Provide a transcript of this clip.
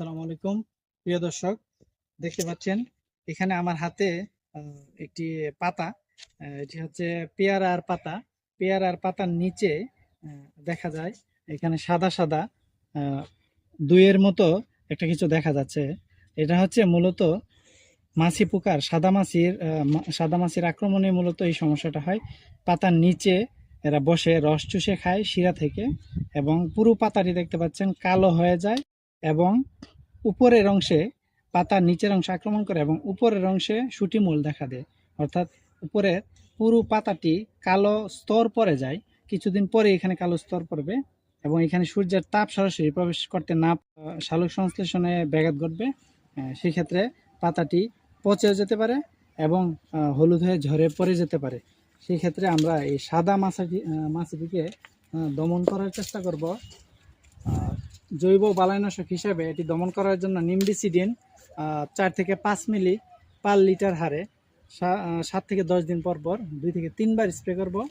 আসসালামু আলাইকুম। প্রিয় দর্শক, দেখতে পাচ্ছেন, এখানে আমার হাতে একটি পাতা এটি হচ্ছে পেয়ারার পাতা। পেয়ারার পাতার নিচে দেখা যায়, এখানে সাদা সাদা দুইয়ের মতো একটা কিছু দেখা যাচ্ছে। এটা হচ্ছে মূলত মাছি পোকার, সাদা মাছির সাদা মাছির আক্রমণে মূলত এই সমস্যাটা হয়। পাতার নিচে এরা বসে, রস চুষে খায় শিরা থেকে এবং পুরো পাতাটি দেখতে পাচ্ছেন কালো হয়ে যায়। এবং উপরের অংশে পাতার নিচের অংশে আক্রমণ করে এবং উপরের অংশে সুটি মূল দেখা দেয়। অর্থাৎ উপরে পুরো পাতাটি কালো স্তর পড়ে যায়। কিছুদিন পরে এখানে কালো স্তর পড়বে এবং এখানে সূর্যের তাপ সরাসরি প্রবেশ করতে না সালোক সংশ্লেষণে ব্যাঘাত ঘটবে। সেক্ষেত্রে পাতাটি পচেও যেতে পারে এবং হলুদ হয়ে ঝরে পড়ে যেতে পারে। সেই ক্ষেত্রে আমরা এই সাদা মাছাটি মাছটিকে দমন করার চেষ্টা করব। জৈব বালাইনাশক হিসাবে এটি দমন করার জন্য নিমডিসিডিন চার থেকে পাঁচ মিলি পার লিটার হারে সাত থেকে দশ দিন পর পর, দুই থেকে তিনবার স্প্রে করব।